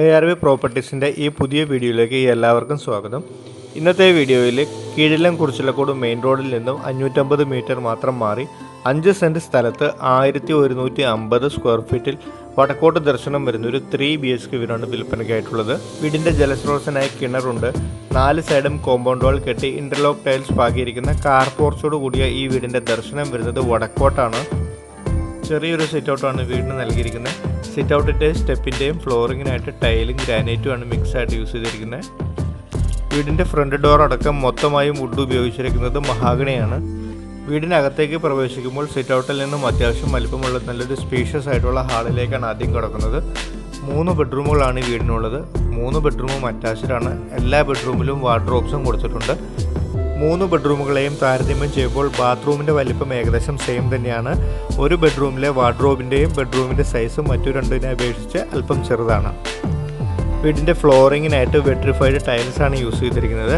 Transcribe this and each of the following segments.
A R V പ്രോപ്പർട്ടീസിന്റെ ഈ പുതിയ വീഡിയോയിലേക്ക് എല്ലാവർക്കും സ്വാഗതം. ഇന്നത്തെ വീഡിയോയിൽ കീഴിലം കുറിച്ചിലക്കോട് മെയിൻ റോഡിൽ നിന്നും അഞ്ഞൂറ്റമ്പത് മീറ്റർ മാത്രം മാറി അഞ്ച് സെന്റ് സ്ഥലത്ത് ആയിരത്തി ഒരുന്നൂറ്റി അമ്പത് സ്ക്വയർ ഫീറ്റിൽ വടക്കോട്ട് ദർശനം വരുന്ന ഒരു ത്രീ ബി എച്ച് കെ വീടാണ് വിൽപ്പനയ്ക്കായിട്ടുള്ളത്. വീടിന്റെ ജലസ്രോതസ്സിനായി കിണറുണ്ട്. നാല് സൈഡും കോമ്പൗണ്ട് വാൾ കെട്ടി ഇന്റർലോക്ക് ടൈൽസ് പാകിയിരിക്കുന്ന കാർ പോർച്ചോട് കൂടിയ ഈ വീടിന്റെ ദർശനം വരുന്നത് വടക്കോട്ടാണ്. ചെറിയൊരു സിറ്റ് ഔട്ടാണ് വീടിന് നൽകിയിരിക്കുന്നത്. സിറ്റ് ഔട്ടിന്റെ സ്റ്റെപ്പിന്റെയും ഫ്ലോറിങ്ങിനായിട്ട് ടൈലും ഗ്രാനൈറ്റും ആണ് മിക്സ് ആയിട്ട് യൂസ് ചെയ്തിരിക്കുന്നത്. വീടിന്റെ ഫ്രണ്ട് ഡോർ അടക്കം മൊത്തമായും വുഡ് ഉപയോഗിച്ചിരിക്കുന്നത് മഹാഗണിയാണ്. വീടിനകത്തേക്ക് പ്രവേശിക്കുമ്പോൾ സിറ്റ് ഔട്ടിൽ നിന്നും അത്യാവശ്യം വലിപ്പമുള്ള നല്ലൊരു സ്പീഷ്യസ് ആയിട്ടുള്ള ഹാളിലേക്കാണ് ആദ്യം കിടക്കുന്നത്. മൂന്ന് ബെഡ്റൂമുകളാണ് ഈ വീടിനുള്ളത്. മൂന്ന് ബെഡ്റൂമും അറ്റാച്ച്ഡാണ് എല്ലാ ബെഡ്റൂമിലും വാർഡ്രോബ്സും കൊടുത്തിട്ടുണ്ട്. മൂന്ന് ബെഡ്റൂമുകളെയും താരതമ്യം ചെയ്യുമ്പോൾ ബാത്റൂമിന്റെ വലിപ്പം ഏകദേശം സെയിം തന്നെയാണ്. ഒരു ബെഡ്റൂമിലെ വാർഡ്രോബിന്റെയും ബെഡ്റൂമിന്റെ സൈസും മറ്റു രണ്ടിനെ അപേക്ഷിച്ച് അല്പം ചെറുതാണ്. വീടിന്റെ ഫ്ലോറിങ്ങിനായിട്ട് വെട്രിഫൈഡ് ടൈൽസാണ് യൂസ് ചെയ്തിരിക്കുന്നത്.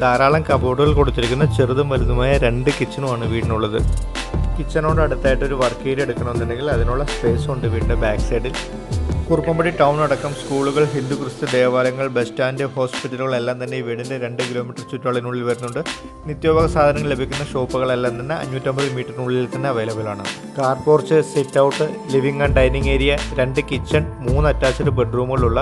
ധാരാളം കബോർഡുകൾ കൊടുത്തിരിക്കുന്ന ചെറുതും വലുതുമായ രണ്ട് കിച്ചണുമാണ് വീടിനുള്ളത്. കിച്ചണോട് അടുത്തായിട്ട് ഒരു വർക്ക് ഏരിയ എടുക്കണമെന്നുണ്ടെങ്കിൽ അതിനുള്ള സ്പേസ് ഉണ്ട് വീടിന്റെ ബാക്ക് സൈഡിൽ കുറുപ്പമ്പടി ടൗൺ അടക്കം സ്കൂളുകൾ ഹിന്ദു ക്രിസ്തു ദേവാലയങ്ങൾ ബസ് സ്റ്റാൻഡ് ഹോസ്പിറ്റലുകൾ എല്ലാം തന്നെ ഈ വീടിന്റെ രണ്ട് കിലോമീറ്റർ ചുറ്റളവിനുള്ളിൽ വരുന്നുണ്ട്. നിത്യോപയോഗ സാധനങ്ങൾ ലഭിക്കുന്ന ഷോപ്പുകളെല്ലാം തന്നെ അഞ്ഞൂറ്റമ്പത് മീറ്ററിനുള്ളിൽ തന്നെ അവൈലബിൾ ആണ്. Car porch sit out living and dining area രണ്ട് കിച്ചൺ മൂന്ന് അറ്റാച്ച്ഡ് ബെഡ്റൂമുകളുള്ള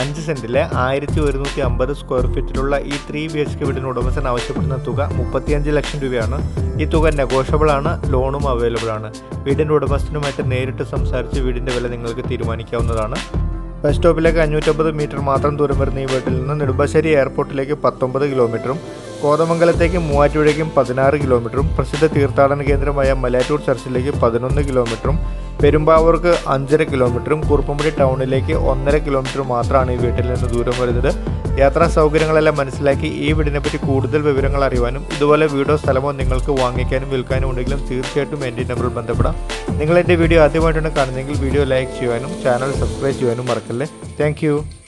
അഞ്ച് സെന്റിലെ ആയിരത്തി ഒരുന്നൂറ്റി അമ്പത് സ്ക്വയർ ഫീറ്റിലുള്ള ഈ ത്രീ ബി എച്ച് കെ വീടിന് ഉടമസ്ഥൻ ആവശ്യപ്പെടുന്ന തുക മുപ്പത്തിയഞ്ച് ലക്ഷം രൂപയാണ്. ഈ തുക നെഗോഷ്യബിൾ ആണ്. ലോണും അവൈലബിൾ ആണ്. വീടിന്റെ ഉടമസ്ഥനുമായിട്ട് നേരിട്ട് സംസാരിച്ച് വീടിന്റെ വില നിങ്ങൾക്ക് തീരുമാനിക്കാവുന്നതാണ്. ബസ് സ്റ്റോപ്പിലേക്ക് അഞ്ഞൂറ്റമ്പത് മീറ്റർ മാത്രം ദൂരം വരുന്ന ഈ വീട്ടിൽ നിന്ന് നെടുമ്പാശ്ശേരി എയർപോർട്ടിലേക്ക് പത്തൊമ്പത് കിലോമീറ്ററും കോതമംഗലത്തേക്ക് മൂവാറ്റുപുഴയ്ക്കും പതിനാറ് കിലോമീറ്ററും പ്രസിദ്ധ തീർത്ഥാടന കേന്ദ്രമായ മലയാറ്റൂർ ചർച്ചിലേക്ക് പതിനൊന്ന് കിലോമീറ്ററും പെരുമ്പാവൂർക്ക് അഞ്ചര കിലോമീറ്ററും കുറുപ്പമ്പടി ടൗണിലേക്ക് ഒന്നര കിലോമീറ്റർ മാത്രമാണ് ഈ വീട്ടിൽ നിന്ന് ദൂരം വരുന്നത്. യാത്രാ സൗകര്യങ്ങളെല്ലാം മനസ്സിലാക്കി ഈ വീടിനെപ്പറ്റി കൂടുതൽ വിവരങ്ങൾ അറിയുവാനും ഇതുപോലെ വീടോ സ്ഥലമോ നിങ്ങൾക്ക് വാങ്ങിക്കാനും വിൽക്കാനും ഉണ്ടെങ്കിലും തീർച്ചയായിട്ടും എന്റെ നമ്പറിൽ ബന്ധപ്പെടാം. നിങ്ങൾ എന്റെ വീഡിയോ ആദ്യമായിട്ടാണ് കാണുന്നതെങ്കിൽ വീഡിയോ ലൈക്ക് ചെയ്യുവാനും ചാനൽ സബ്സ്ക്രൈബ് ചെയ്യുവാനും മറക്കല്ലേ. താങ്ക്